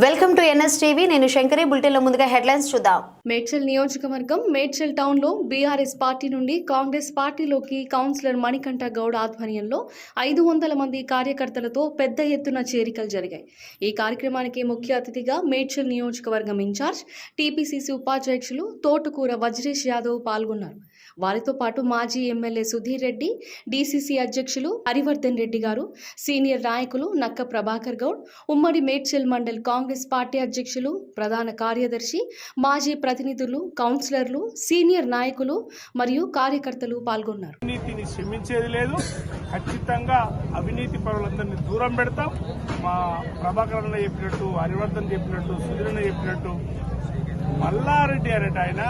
Welcome to NS TV. నేను శంకరి. బులెటిన్లో ముందుగా హెడ్లైన్స్ చూద్దాం. మేడ్చల్ నియోజకవర్గం మేడ్చల్ టౌన్లో బీఆర్ఎస్ పార్టీ నుండి కాంగ్రెస్ పార్టీలోకి కౌన్సిలర్ మణికంఠ గౌడ్ ఆధ్వర్యంలో ఐదు వందల మంది కార్యకర్తలతో పెద్ద ఎత్తున చేరికలు జరిగాయి. ఈ కార్యక్రమానికి ముఖ్య అతిథిగా మేడ్చల్ నియోజకవర్గం ఇన్ఛార్జ్ టీపీసీసీ ఉపాధ్యక్షులు తోటకూర వజ్రేష్ యాదవ్ పాల్గొన్నారు. వారితో పాటు మాజీ ఎమ్మెల్యే సుధీర్ రెడ్డి డీసీసీ అధ్యక్షులు హరివర్ధన్ రెడ్డి గారు సీనియర్ నాయకులు నక్క ప్రభాకర్ గౌడ్ ఉమ్మడి Medchal mandal Congress Congress party అధ్యక్షులు ప్రధాన కార్యదర్శి మాజీ ప్రతినిధులు కౌన్సిలర్లు సీనియర్ నాయకులు మరియు కార్యకర్తలు పాల్గొన్నారు. అవినీతిని క్షమించేది లేదు. ఖచ్చితంగా అవినీతి పరులందరినీ దూరం పెడతాం. మా ప్రభాకర్ అన్న చెప్పినట్టు హరివర్ధన్ చెప్పినట్టు సుధీరన్న చెప్పినట్టు మల్లారెడ్డి అనేట ఆయన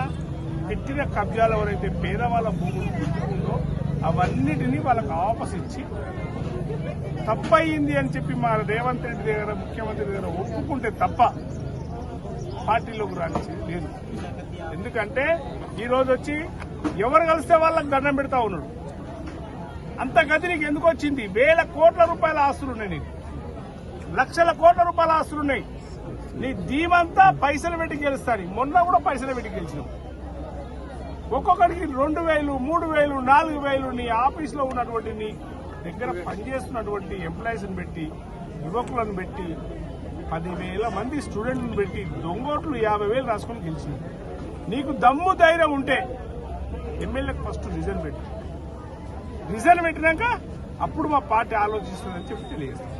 పెట్టిన కబ్జాలు ఎవరైతే పేదవాళ్ళ భూములు అవన్నిటినీ వాళ్ళకు ఆపసిచ్చి తప్పయింది అని చెప్పి మా రేవంత్ రెడ్డి దగ్గర ముఖ్యమంత్రి దగ్గర ఒప్పుకుంటే తప్ప పార్టీలోకి రానిచ్చి లేదు. ఎందుకంటే ఈరోజు వచ్చి ఎవరు కలిస్తే వాళ్ళకి దండం పెడతా ఉన్నాడు. అంత గది నీకు ఎందుకు వచ్చింది? వేల కోట్ల రూపాయల ఆస్తులున్నాయి నీకు. లక్షల కోట్ల రూపాయల ఆస్తులున్నాయి నీ దీమంతా పైసలు పెట్టి గెలుస్తాను మొన్న కూడా పైసలు పెట్టి గెలిచినావు ఒక్కొక్కడికి రెండు వేలు మూడు వేలు నాలుగు వేలు నీ ఆఫీసులో ఉన్నటువంటి నీ దగ్గర పనిచేస్తున్నటువంటి ఎంప్లాయీస్ పెట్టి యువకులను పెట్టి పదివేల మంది స్టూడెంట్లను పెట్టి దొంగోట్లు యాభై వేలు రాసుకొని గెలిచినావు నీకు దమ్ము ధైర్యం ఉంటే ఎమ్మెల్యేకి ఫస్ట్ రిజన్ పెట్టు. రిజన్ పెట్టినాక అప్పుడు మా పార్టీ ఆలోచిస్తుందని చెప్పి తెలియజేస్తాం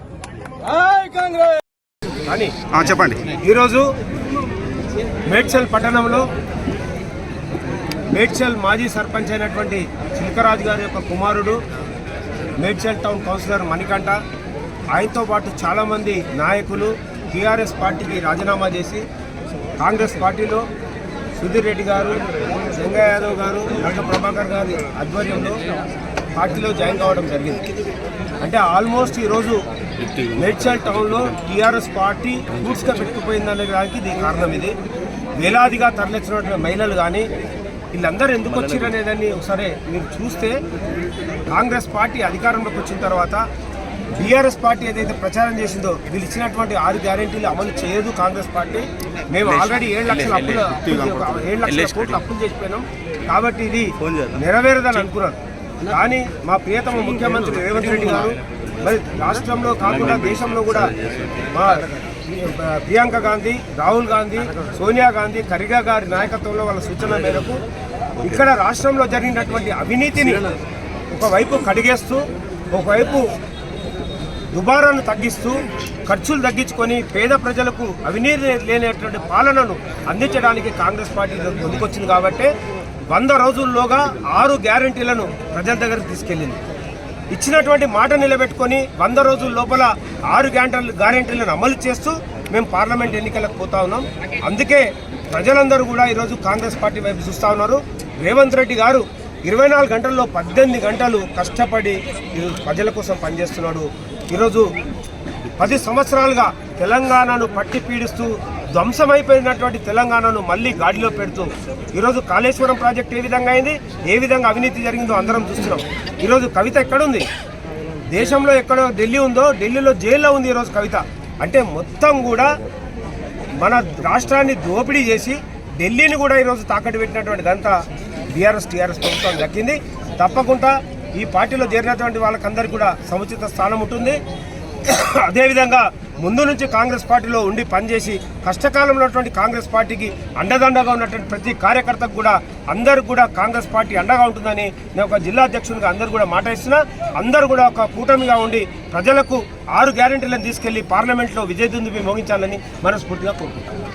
కానీ ఆ, చెప్పండి. ఈరోజు మేడ్చల్ పట్టణంలో మేడ్చల్ మాజీ సర్పంచ్ అయినటువంటి చిలకరాజు గారి యొక్క కుమారుడు మేడ్చల్ టౌన్ కౌన్సిలర్ మణికంఠ. ఆయనతో పాటు చాలామంది నాయకులు టీఆర్ఎస్ పార్టీకి రాజీనామా చేసి కాంగ్రెస్ పార్టీలో సుధీర్ రెడ్డి గారు వెంగయ్య యాదవ్ గారు నక్క ప్రభాకర్ గారి ఆధ్వర్యంలో పార్టీలో జాయిన్ కావడం జరిగింది. అంటే ఆల్మోస్ట్ ఈరోజు మేడ్చల్ టౌన్లో టీఆర్ఎస్ పార్టీ రూట్స్గా పెట్టుకుపోయిందనే దానికి ఇది కారణం ఇది. వేలాదిగా తరలించినటువంటి మహిళలు కానీ వీళ్ళందరూ ఎందుకు వచ్చారు అనేదాన్ని ఒకసారి మీరు చూస్తే కాంగ్రెస్ పార్టీ అధికారంలోకి వచ్చిన తర్వాత బీఆర్ఎస్ పార్టీ ఏదైతే ప్రచారం చేసిందో వీళ్ళు ఇచ్చినటువంటి ఆరు గ్యారెంటీలు అమలు చేయదు కాంగ్రెస్ పార్టీ. మేము ఆల్రెడీ ఏడు లక్షల అప్పులు ఏడు లక్షల కోట్లు అప్పులు చేసిపోయినాం. కాబట్టి ఇది నెరవేరదని అనుకున్నారు. కానీ మా ప్రియతమ ముఖ్యమంత్రి రేవంత్ రెడ్డి గారు మరి రాష్ట్రంలో కాకుండా దేశంలో కూడా మా ప్రియాంక గాంధీ రాహుల్ గాంధీ సోనియా గాంధీ ఖరిగా గారి నాయకత్వంలో వాళ్ళ సూచన మేరకు ఇక్కడ రాష్ట్రంలో జరిగినటువంటి అవినీతిని ఒకవైపు కడిగేస్తూ ఒకవైపు దుబారాను తగ్గిస్తూ ఖర్చులు తగ్గించుకొని పేద ప్రజలకు అవినీతి లేనటువంటి పాలనను అందించడానికి కాంగ్రెస్ పార్టీ ముందుకొచ్చింది కాబట్టి వంద రోజుల్లోగా ఆరు గ్యారంటీలను ప్రజల దగ్గరకు తీసుకెళ్ళింది. ఇచ్చినటువంటి మాట నిలబెట్టుకొని వంద రోజుల లోపల ఆరు గ్యారంటీలు గ్యారంటీలను అమలు చేస్తూ మేము పార్లమెంట్ ఎన్నికలకు పోతా ఉన్నాం. అందుకే ప్రజలందరూ కూడా ఈరోజు కాంగ్రెస్ పార్టీ వైపు చూస్తూ ఉన్నారు. రేవంత్ రెడ్డి గారు ఇరవై నాలుగు గంటల్లో పద్దెనిమిది గంటలు కష్టపడి ప్రజల కోసం పనిచేస్తున్నాడు. ఈరోజు పది సంవత్సరాలుగా తెలంగాణను పట్టి పీడిస్తూ ధ్వంసమైపోయినటువంటి తెలంగాణను మళ్ళీ గాడిలో పెడుతూ ఈరోజు కాళేశ్వరం ప్రాజెక్ట్ ఏ విధంగా అయింది? ఏ విధంగా అవినీతి జరిగిందో అందరం చూస్తున్నాం. ఈరోజు కవిత ఎక్కడుంది? దేశంలో ఎక్కడో ఢిల్లీ ఉందో ఢిల్లీలో జైల్లో ఉంది ఈరోజు కవిత. అంటే మొత్తం కూడా మన రాష్ట్రాన్ని దోపిడీ చేసి ఢిల్లీని కూడా ఈరోజు తాకట్టు పెట్టినటువంటి దంతా బీఆర్ఎస్ టీఆర్ఎస్ ప్రభుత్వం దక్కింది. తప్పకుండా ఈ పార్టీలో చేరినటువంటి వాళ్ళకందరికీ కూడా సముచిత స్థానం ఉంటుంది. అదేవిధంగా ముందు నుంచి కాంగ్రెస్ పార్టీలో ఉండి పనిచేసి కష్టకాలంలో ఉన్నటువంటి కాంగ్రెస్ పార్టీకి అండదండగా ఉన్నటువంటి ప్రతి కార్యకర్తకు కూడా అందరు కూడా కాంగ్రెస్ పార్టీ అండగా ఉంటుందని నేను ఒక జిల్లా అధ్యక్షునిగా అందరూ కూడా మాట ఇస్తున్నా. అందరూ కూడా ఒక కూటమిగా ఉండి ప్రజలకు ఆరు గ్యారెంటీలను తీసుకెళ్ళి పార్లమెంట్లో విజయదుందుబి మోగించాలని మనస్ఫూర్తిగా కోరుకుంటున్నాను.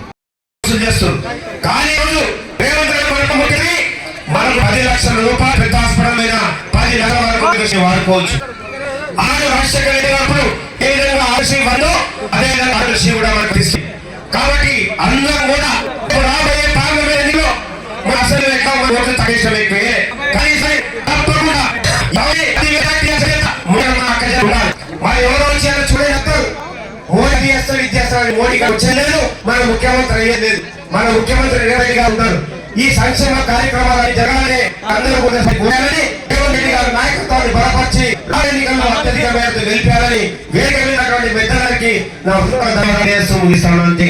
ఆర్సీ వందో అదే ఆర్సీ కూడా మనకు కాబట్టి అందరం కూడా రాబోయే పార్లమెంట్ ఎన్నికలో అసలు లెక్క ఓట్లు కనీసం తప్పకుండా మన మరి వచ్చారో చూడేస్తారు మోడీ మోడీ గారు మన ముఖ్యమంత్రి అయ్యేది మన ముఖ్యమంత్రి రేవంత్ గారు ఉన్నారు. ఈ సంక్షేమ కార్యక్రమాలు జరగాలని అందరూ కూడా రేవంత్ రెడ్డి గారి నాయకత్వాన్ని బలపరిచి అత్యధిక మేరకు గెలిపారని వేదిక నా హృదయ ధన్యవాదాలు చేస్తూ ముగిస్తాను అంతే